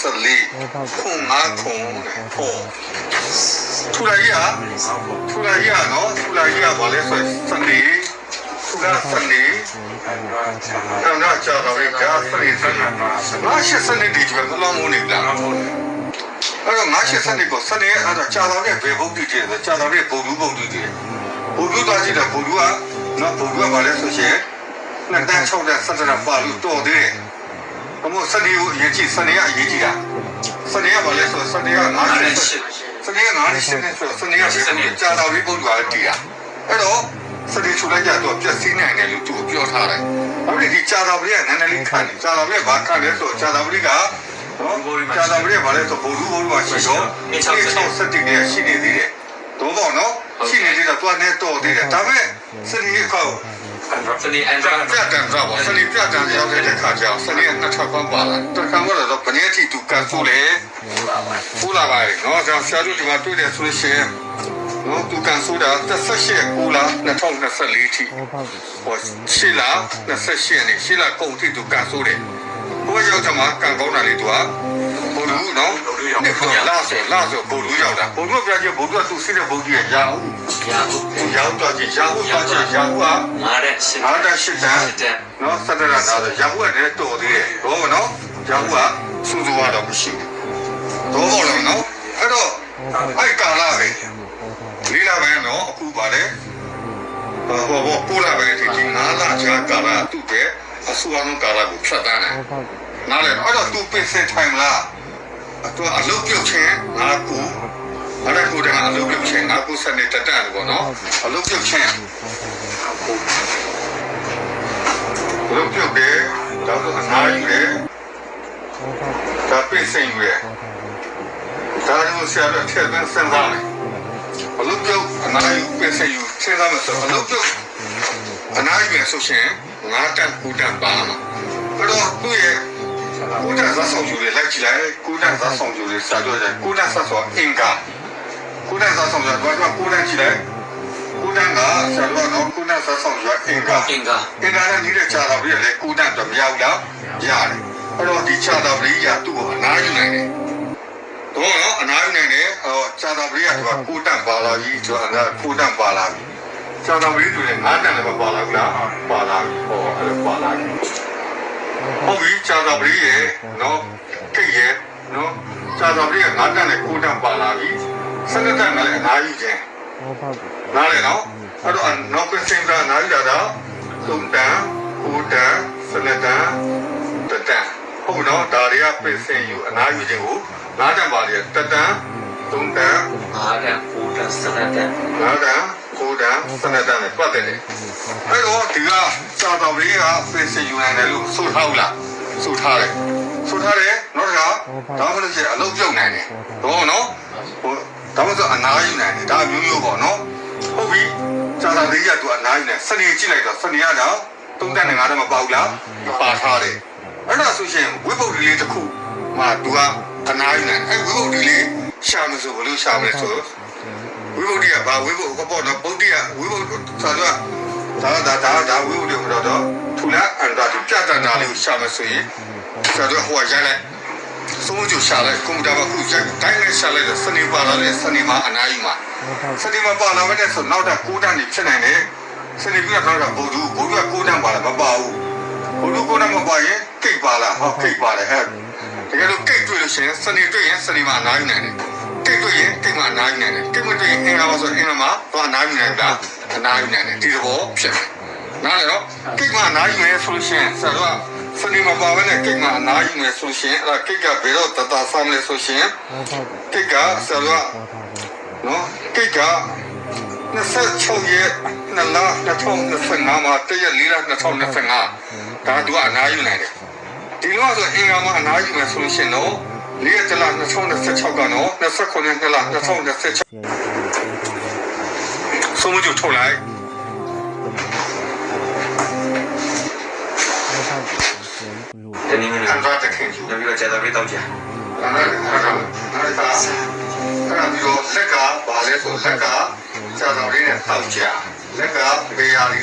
24ခုငါခုဟောထူလာကြီးဟာထူလာကြီးဟာနော်ထူလာကြီးကဘာလဲဆိုစနေထူလာစနေတော့တော့ကြာတော့ရကြာစနေစနေငါရှစ်စနေဒီကျဘယ်လိုမနေလားအဲ့တော့ငါရှစ်စနေကိုစနေအဲ့တော့ကြာတော့ရဲ့ဘေဘုတ်တီတယ်ကြာတော့ရဲ့ဘုံလူဘုံတီတယ်ဘုံလူသွားကြည့်တော့ဘုံလူကနော်ဘုံလူကဘာလဲဆိုရှင်နှစ်တန်း၆တန်း၁၇ပါလို့တော်သေးတယ် ဘမို့စနေကိုအရေးကြီးစနေကအရေးကြီးတာစနေကဘာလဲဆိုစနေကငါရှစ်စနေကငါရှစ်နေဆိုစနေကကြာတော့ရဲ့ဘုံလူကတည်တာအဲ့တော့စနေချူလိုက်ကြတော့ပြက်စီးနိုင်တယ်လို့သူပြောထားတယ်အခုဒီကြာတော်လေးကနည်းနည်းလေးခံတယ်ကြာတော်လေးကဘာခံလဲဆိုကြာတော်လေးကနော်ကြာတော်လေးကဘာလဲဆိုဘိုလ်လူဘိုလ်လူကရှိတော့ဒီ6စက်တင်နဲ့ရှိနေသေးတယ်တော့ပေါ့နော်ရှိနေသေးတော့တွားနေတော့သေးတယ်ဒါပေမဲ့စနေကောက် စနေအန်ဒရာပြတ်တန်တော့ပေါ့စနေပြတ်တန်ရောက်တဲ့ခါကျတော့စနေနှစ်ထပ်ပေါင်းပါလာတခါမှတော့ဘယ်နည်းထိသူကန်ဆိုလေပူလာပါလေနော်ကျွန်တော်ဆရာတို့ဒီမှာတွေ့တယ်ဆိုလို့ရှိရင်နော်သူကန်ဆိုတာ18ကူလာ2024ထိဟောပေါ့ဟိုရှီလာ28နဲ့ရှီလာကုန်ထိသူကန်ဆိုတယ်ဘိုးရောက်တယ်မှာကန်ကောင်းတာလေသူက ဘိုလ်လူနော်လာဆိုလာဆိုဘုံလူရောက်တာဘုံလူပြချင်းဘုံလူကသူစိတဲ့ဘုံကြီးရအောင်ရာဟုရောက်တော့ချင်းရာဟုသွားချင်းရာဟုကငါတဲ့ရှင်းငါတရှိတန်တဲ့နော်စတရတာဆိုရာဟုကလည်းတော်သေးတယ်တော့မနော်ရာဟုကစူးစူးတော့မရှိဘူးတော့ဘောလုံးနော်အဲ့တော့အဲ့ကာလာပဲလေးလာပဲနော်အခုပါလေဟောဘောကိုလာပဲဒီဒီငါလာချာကာလာသူ့ပဲအဆူအောင်ကာလာကိုဖြတ်တန်းတယ်ဟောပေါ့နားလေအဲ့တော့သူပင်စင်ထိုင်မလား သူအလုပ်ပြုတ်ခြင်းငါကူအဲ့ဒါကိုတည်းကအလုပ်ပြုတ်ခြင်းငါကူစနေတတ်တယ်ပေါ့နော်အလုပ်ပြုတ်ခြင်းအလုပ်ပြုတ်တယ်ဒါဆိုအနားယူတယ်ဟောပေါ့ဒါပင်စင်ယူတယ်ဒါလို့ဆရာတို့ထည့်သွင်းစဉ်းစားတယ်အလုပ်ပြုတ်အနားယူပင်စင်ယူစဉ်းစားမယ်ဆိုအလုပ်ပြုတ်အနားယူရဆိုရှင်ငါတက်ကူတက်ပါမှာအဲ့တော့သူ့ရဲ့ ကိုတန်းစားဆောင်ယူလေလိုက်ကြည့်လိုက်ကိုတန်းစားဆောင်ယူလေစာတော့တယ်ကိုတန်းစားဆောင်အင်္ဂါကိုတန်းစားဆောင်ရတော့ကိုတန်းကြည့်လိုက်ကိုတန်းကဆရာတော်တော့ကိုတန်းစားဆောင်ရအင်္ဂါအင်္ဂါအင်္ဂါနဲ့နေတဲ့ခြာတော်ပြီးလေကိုတန်းတော့မရောက်လားရတယ်အဲ့တော့ဒီခြာတော်ပြီးရသူ့ကိုအနားယူနိုင်တယ်တော့နော်အနားယူနိုင်တယ်ဟောခြာတော်ပြီးရသူကကိုတန်းပါလာကြီးဆိုတော့ကိုတန်းပါလာပြီခြာတော်ပြီးသူလည်းငါးတန်းလည်းမပါလာဘူးလားပါလာပြီဟောအဲ့လိုပါလာပြီ ဟုတ်ပြီကြာတော်ပရိရေနော်ကိတ်ရေနော်ကြာတော်ပရိရေငါးတန်းနဲ့ကိုးတန်းပါလာပြီစနစ်တန်းကလည်းအနားယူခြင်းဟောပေါ့နားလေနော်အဲ့တော့နောက်ပင်စင်ကအနားယူတာတော့သုံးတန်းကိုးတန်းစနစ်တန်းတတန်းဟုတ်နော်ဒါတွေကပင်စင်ယူအနားယူခြင်းကိုငါးတန်းပါလေတတန်းသုံးတန်းငါတဲ့ကိုတစနတဲ့ငါးတန်း ကိုးတန်းစနစ်တန်းနဲ့ပတ်တယ်လေအဲ့တော့ဒီကကြာတော်ပရိရေကပင်စင်ယူနိုင်တယ်လို့ဆိုထားဘူးလားဆိုထားတယ်ဆိုထားတယ်နောက်တစ်ခါဒါမှမဟုတ်ရင်အလုပ်ပြုတ်နိုင်တယ်တော့နော်ဟိုဒါမှမဟုတ်အနားယူနိုင်တယ်ဒါမျိုးမျိုးပေါ့နော်ဟုတ်ပြီဇာတာလေးရသူအနားယူနေစနေကြည့်လိုက်တော့စနေရတော့သုံးတန်းနဲ့ငါတော့မပေါ့ဘူးလားပါထားတယ်အဲ့ဒါဆိုရှင်ဝိပုဒ်လေးတစ်ခုမှသူကအနားယူနိုင်အဲ့ဝိပုဒ်လေးရှာမဆိုဘလို့ရှာမလဲဆို ဝိပုဒ်ကဘာဝိပုဒ်ကပေါ့နော်ပုဒ်ကဝိပုဒ်ဆိုတော့ဒါဒါဒါဒါဝိပုဒ်တွေတော့ထူလာအန်တာပြတ်တန်းတာလေးကိုရှာမဆိုရင်ဆိုတော့ဟိုကရလိုက်ဆုံးကျရှာလိုက်ကွန်ပျူတာမှာခုရိုက်တိုင်းနဲ့ရှာလိုက်တော့စနေပါလာတယ်စနေမှာအနားယူမှာဟောပေါ့စနေမှာပါလာမဲ့ဆိုနောက်တော့9တန်းနေဖြစ်နိုင်တယ်စနေပြီးတော့တော့ဘုဒ္ဓဘုဒ္ဓက9တန်းပါလာမပါဘူးဘုဒ္ဓ9တန်းမပါရင်ကိတ်ပါလာဟောကိတ်ပါလေဟဲ့တကယ်လို့ကိတ်တွေ့လို့ရှိရင်စနေတွေ့ရင်စနေမှာအနားယူနိုင်တယ် ကိတ်တွေ့ရင်ကိတ်မှာအနားယူနိုင်တယ်ကိတ်မတွေ့ရင်အင်္ဂါပါဆိုအင်္ဂါမှာတော့အနားယူနိုင်တာအနားယူနိုင်တယ်ဒီလိုဖြစ်တယ်နားလေနော်ကိတ်မှာအနားယူရဲဆိုလို့ရှိရင်ဆရာကစနေမှာပါပဲနဲ့ကိတ်မှာအနားယူမယ်ဆိုရှင်အဲ့ဒါကိတ်ကဘယ်တော့တတဆမ်းလဲဆိုရှင်ဟောပေါ့ကိတ်ကဆရာကဟောထားပါနော်ကိတ်က26ရက်2လ2025မှာတရက်4လ2025ဒါသူကအနားယူနိုင်တယ်ဒီလိုဆိုအင်္ဂါမှာအနားယူမယ်ဆိုလို့ရှင်တော့ ၄ရက်တလ2026ကနော်29ရက်2လ2026ဆရာကြီးဆုံးမကျထုတ်လိုက်ဟောပေါ့ဆရာကြီးဘလို့တနည်းနည်းခံစားတဲ့ခင်ယူနောက်ပြီးတော့ကြာတော်ပြီးတော့ကြာအဲ့ဒါအဲ့ဒါအဲ့ဒါအဲ့ဒါပြီးတော့လက်ကဘာလဲဆိုလက်ကစာတော်လေးနဲ့တောက်ကြလက်ကဘေးရာလေး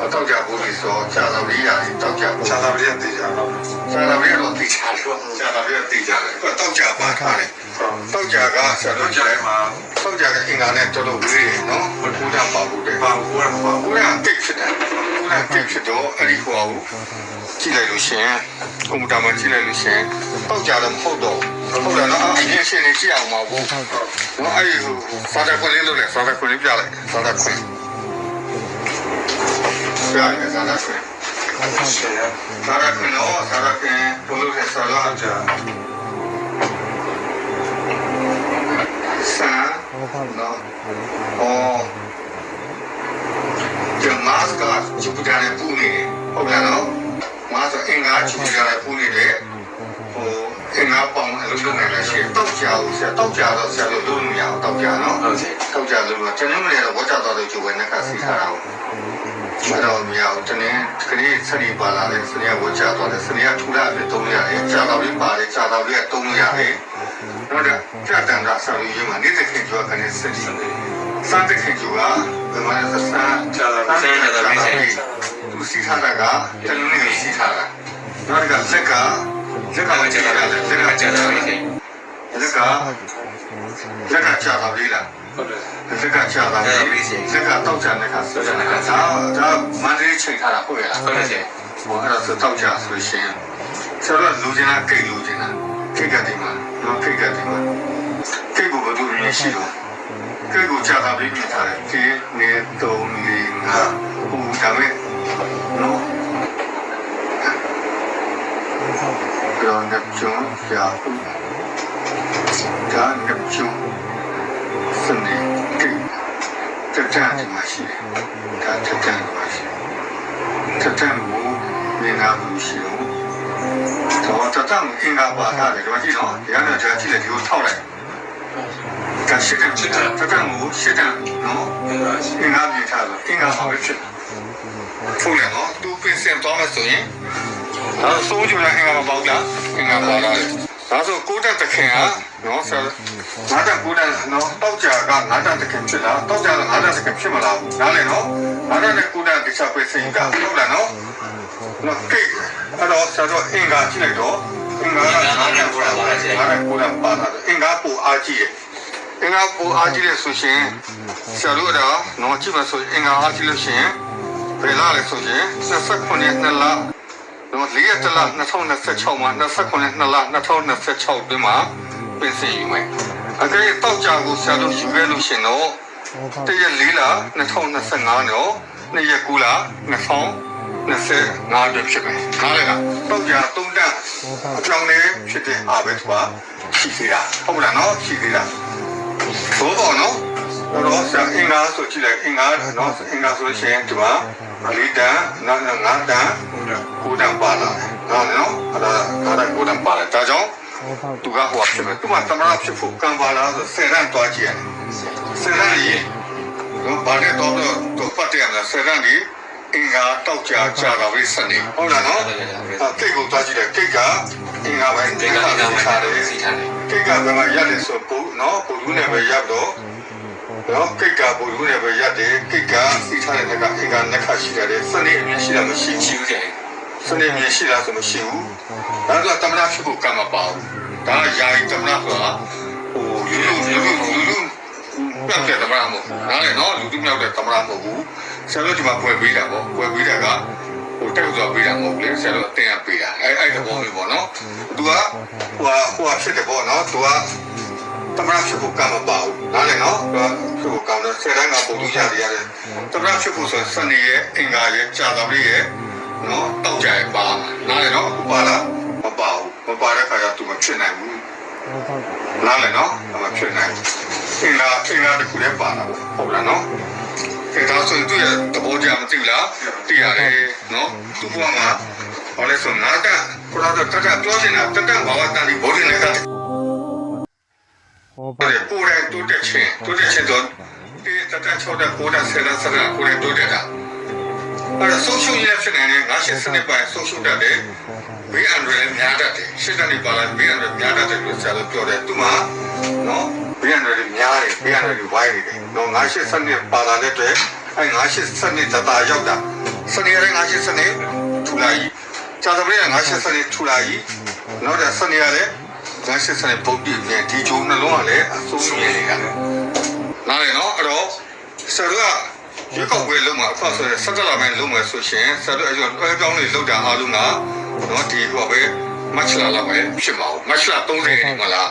လေးမှာဆိုလက်ကနော်ဟောလက်ကစာတော်လေးရာဒီတောက်လက်ကတောက်ကြတယ်တောက်ကြဘူးလို့ဆိုကြာတော်လေးရတယ်တောက်ကြကြာတော်လေးတည်ကြတော့ကြာတော်လေးတော့တည်ကြတယ်ကြာတော်လေးတည်ကြတယ်တောက်ကြပါခါတယ်တောက်ကြကဆရာတို့ကြတယ်မှာတောက်ကြကအင်္ဂါနဲ့တော်တော်ဝေးတယ်နော်ဘုရားပါဘူးတယ်ပါဘူးရပါဘူးရတိတ်ဖြစ်တယ်ဘုရားတိတ်ဖြစ်တော့အဲ့ဒီဟောကိုကြည့်လိုက်လို့ရှင်ကွန်ပျူတာမှာကြည့်လိုက်လို့ရှင်တောက်ကြတော့မဟုတ်တော့ဟုတ်တယ်နော်အရင်ရှင်နေကြည့်အောင်ပါဘူးနော်အဲ့ဒီဟိုစာတခွင့်လေးလုပ်လိုက်စာတခွင့်လေးပြလိုက်စာတခွင့် ပြလိုက်စာတခွင့်စာရခွင့်တော့စာရခွင့်ဘုလို့ဆက်ဆလာကြဆာဘောဖောက်နော်အော်ကျမတ်ကချူပကြတဲ့ပူနေတယ်ဟုတ်လားနော်မတ်ဆိုအင်္ဂါချူပကြတဲ့ပူနေတယ်ဟိုအင်္ဂါပေါင်းအလုပ်လုပ်နေလဲရှိတောက်ကြအောင်ဆရာတောက်ကြတော့ဆရာလို့လုပ်လို့မရအောင်တောက်ကြနော်ဟုတ်ကဲ့တောက်ကြလို့ကျွန်တော်မလည်းတော့ဝတ်ကြတော့လို့ချူဝဲနဲ့ကစီထားတာဟုတ် မတော်မရဘူးတနေ့ခရီးစရီပါလာတယ်စရီကဝချသွားတယ်စရီကထူလာပြီးတုံးရတယ်ကြာတော်လေးပါတယ်ကြာတော်လေးကတုံးရတယ်တော့တဲ့ကြာတန်တာဆော်ရီမှာနေတဲ့ခင်ကျော်ကနေစရီစတဲ့ခင်ကျော်ကဘယ်မှာလဲစမ်းကြာတော်လေးကြာတော်လေးသူစီထားတာကတလူနေစီထားတာတော့ကလက်ကလက်ကလည်းကြာတာလက်ကကြာကြာတော်တာလေးလက်က လက်ကကြာတော်လေးလားဟုတ်တယ်လက်ကကြာတာလက်ကတောက်ကြတဲ့ခါဆောကြတဲ့ခါဒါဒါမန္တလေးချိန်ထားတာဟုတ်ရဲ့လားဟုတ်တယ်ဟောအဲ့ဒါဆိုတောက်ကြဆိုလို့ရှိရင်ဆရာတို့လူချင်းလားကိတ်လူချင်းလားကိတ်ကတိမှာနော်ကိတ်ကတိမှာကိတ်ကိုဘယ်သူမြင်ရှိတော့ကိတ်ကိုကြာတာပြီးမြင်ထားတယ်ဒီနေတုံးလေးငါဟိုဒါမဲ့နော်ပြောနေကြုံကြာဘူး ဒါနေကြုံစနေကိတ်တက်ကြတယ်မရှိဒါတက်ကြတယ်မရှိတတန်ကိုမြင်လာလို့ရှိတော့တော့တတန်အင်္ဂါပါထားတယ်ဒီမှာကြည့်တော့ဒီကနေကြာကြည့်လိုက်ဒီကိုထောက်လိုက်ကရှိတယ်ချစ်တယ်တတန်ကိုရှိတယ်နော်အင်္ဂါအင်္ဂါမြင်ထားလို့အင်္ဂါပါပဲဖြစ်ဖုန်းလည်းနော်သူပင်စင်တော့မှဆိုရင်ဒါဆိုကြလာအင်္ဂါမပေါ့လားအင်္ဂါပါလာတယ် ဒါဆိုကိုတက်တခင်ကနော်ဆရာငါတက်ကိုတက်နော်တောက်ကြကငါတက်တခင်ဖြစ်လားတောက်ကြကငါတက်တခင်ဖြစ်မလားနားလေနော်ငါတက်နဲ့ကိုတက်တခြားပဲစိတ်ကဟုတ်လားနော်နော်ကိတ်အဲ့တော့ဆရာတို့အင်္ဂါကြည့်လိုက်တော့အင်္ဂါကငါးနဲ့ကိုယ်ကပါငါးနဲ့ကိုယ်ကပါလာတယ်အင်္ဂါပူအားကြီးတယ်အင်္ဂါပူအားကြီးတယ်ဆိုရှင်ဆရာတို့တော့နော်ကြည့်ပါဆိုရင်အင်္ဂါအားကြီးလို့ရှိရင်ဘယ်လားလဲဆိုရင်29နှစ်လ နော်၄ရက်တလ2026မှာ29နှစ်လ2026တွင်မှာပြင်ဆင်ယူမယ်အကယ်တော့ကြာကိုဆရာတို့ယူခဲ့လို့ရှင်တော့ဘောဖောက်တရက်၄လ2025နော်နှစ်ရက်9လ2025ပြဖြစ်မယ်။နားလည်လား။တော့ကြာသုံးတန်းဘောဖောက်အကြောင်းလေးဖြစ်တဲ့အားပဲကွာရှိသေးတာဟုတ်လားနော်ရှိသေးတာဘောပေါ့နော်တော့ ဆရာအင်္ဂါဆိုကြည့်လိုက်အင်္ဂါနော်အင်္ဂါဆိုရှင်ဒီမှာလေးတန်းနောက်ငါးတန်းကိုတန်းပါလာတယ်နော်နော်အဲ့ဒါငါးတန်းကိုတန်းပါလာဒါကြောင့်ဘောဖောက်သူကဟိုဖြစ်မယ်သူကသမရဖြစ်ဖို့ကံပါလာဆိုဆယ်တန်းသွားကြည့်ရတယ်ဆယ်တန်းကြီးတော့ဘာနဲ့တော့တော့ပတ်တယ်လားဆယ်တန်းကြီးအင်္ဂါတောက်ကြကြတာပဲစနေဟုတ်လားနော်အဲ့ကိတ်ကိုသွားကြည့်တယ်ကိတ်ကအင်္ဂါပဲဒီကိတ်ကကနေ့ကလည်းမှထားတယ်စီထားတယ်ကိတ်ကဘယ်မှာရတယ်ဆိုပူနော်ပူလူနဲ့ပဲရပ်တော့ နော်ကိတ်ကပူလူနဲ့ပဲရပ်တယ်ကိတ်ကစီထားတဲ့ကအင်္ဂါနှစ်ခါရှိတယ်စနေအမြင်ရှိတာမရှိချီဘူးဦးတယ်စနေမြင်ရှိတာဆိုမရှိဘူးဒါကတမနာဖြစ်ဖို့ကံမပါဘူးဒါယာယီတမနာဆိုတာဟိုလူလူလူလူလူပြတ်တဲ့တမနာမဟုတ်ဘူးနားလေနော်လူလူမြောက်တဲ့တမနာမဟုတ်ဘူးဆရာတို့ဒီမှာပွဲပေးတာပေါ့ပွဲပေးတာကဟိုတက်သွားပေးတာမဟုတ်လေဆရာတို့အတင်းအပေးတာအဲအဲ့ဒီဘောမျိုးပေါ့နော်သူကဟိုဟာဟိုဟာဖြစ်တယ်ပေါ့နော်သူက တမနာဖြစ်ဖို့ကံမပါဘူးနားလေနော်သူကဖြစ်ဖို့ကံတော့ဆယ်တန်းကပုံလူရတယ်ရတယ်တမနာဖြစ်ဖို့ဆိုစနေရဲ့အင်္ဂါရဲ့ကြာတော်လေးရဲ့နော်တောက်ကြရပါနားလေနော်ပါလားမပါဘူးမပါတဲ့ခါကျသူမဖြစ်နိုင်ဘူးဘောဖောက်နားလေနော်မဖြစ်နိုင်အင်္ဂါအင်္ဂါတခုလည်းပါလာဟုတ်လားနော်အဲဒါဆိုရင်သူရဲ့သဘောကြမသိလားသိရတယ်နော်သူ့ဘဝမှာဘာလဲဆိုငါကကိုလာတော့တတ်တတ်ပြောနေတာတတ်တတ်ဘာဝတန်ဒီဘောရင်းနဲ့က ဘောဖောက်ကိုယ်တိုင်တိုးတက်ခြင်းတိုးတက်ခြင်းတော့ဒီတတ်တတ်ချောတဲ့ကိုယ်တိုင်ဆယ်တန်းဆယ်တန်းကိုယ်တိုင်တိုးတက်တာအဲ့ဒါဆုံးရှုံးရဖြစ်နေတယ်ငါရှင်းစနစ်ပိုင်းဆုံးရှုံးတတ်တယ်ဘေးအန္တရာယ်များတတ်တယ်ရှစ်တန်းဒီပါလာဘေးအန္တရာယ်များတတ်တယ်လို့ဆရာတို့ပြောတယ်သူမှနော်ဘေးအန္တရာယ်များတယ်ဘေးအန္တရာယ်ဝိုင်းနေတယ်တော့ငါရှစ်စနစ်ပါလာတဲ့အတွက်အဲငါရှစ်စနစ်တတာရောက်တာစနေရတဲ့ငါရှိစနေထူလာကြီးကြာသပတေးကငါရှိစနေထူလာကြီးနောက်တဲ့စနေရ တဲ့ငါရှိစနေပုတ်ပြည့်ပြန်ဒီဂျိုးနှလုံးကလည်းအစိုးရနေတာနားလေနော်အဲ့တော့ဆရာကဒီကောက်ဝဲလုံးမှာအခုဆိုရင်စက်တလာပိုင်းလုံးမယ်ဆိုရှင်ဆရာတို့အကျော်တွဲပြောင်းလေးလောက်တာအားလုံးကနော်ဒီဟိုပဲမတ်လာလာပဲဖြစ်ပါဦးမတ်လာ30မလား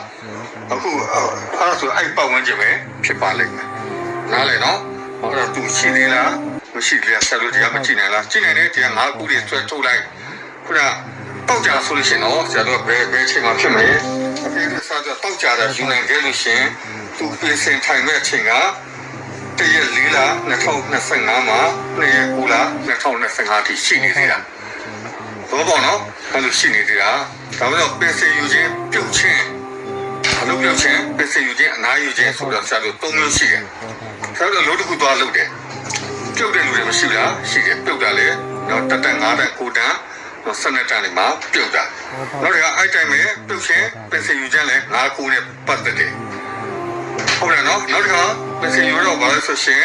အခုအဲ့ဒါဆိုအဲ့ပတ်ဝန်းကျင်ပဲဖြစ်ပါလိမ့်မယ်နားလေနော်အဲ့တော့သူရှိသေးလားမရှိသေးလားဆက်လို့တရားမကြည့်နိုင်လားကြည့်နိုင်တဲ့တရားငါးခုတွေဆွဲထုတ်လိုက်ခုနပေါက်ကြဆိုလို့ရှိရင်တော့ဆရာတို့ဘယ်ဘယ်ချိန်မှဖြစ်မယ် အခုဆက်တော့ပေါက်ကြတာယူနိုင်ကြလို့ရှိရင်သူပြင်ဆင်ထိုင်မဲ့အချိန်ကတရက်လေးလား2025မှာနှစ်ရက်ကူလား2025ထိရှိနေသေးတာဘောပေါ့နော်အဲ့လိုရှိနေသေးတာဒါပေမဲ့ပင်စင်ယူခြင်းပြုတ်ခြင်းအလုပ်ပြုတ်ခြင်းပင်စင်ယူခြင်းအနားယူခြင်းဆိုတော့ဆရာတို့သုံးမျိုးရှိတယ်ဆရာတို့လို့တစ်ခုသွားလုပ်တယ်ပြုတ်တဲ့လူတွေမရှိလားရှိတယ်ပြုတ်တာလေတော့တက်တက်၅တက်၉ တက်တော့စနစ်တန်တွေမှာပြုတ်တာနောက်တစ်ခါအဲ့တိုင်းပဲပြုတ်ခြင်းပင်စင်ယူခြင်းလည်း၅ခုနဲ့ပတ်သက်တယ်ဟုတ်တယ်နော်နောက်တစ်ခါပင်စင်ယူတော့ဘာလဲဆိုရှင်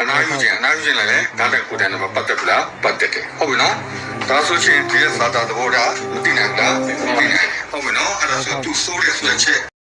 အနားယူခြင်းအနားယူခြင်းလည်း၅တက်၉တက်နဲ့ပတ်သက်ပလားပတ်သက်တယ်ဟုတ်ပြီနော်ဒါဆိုရှင်ဒီရဲ့သာတာသဘောထားမသိနိုင်ဘူးလားမသိနိုင်ဘူးဟုတ်မယ်နော်အဲ့ဒါဆိုသူစိုးရဲဆိုတဲ့ချက်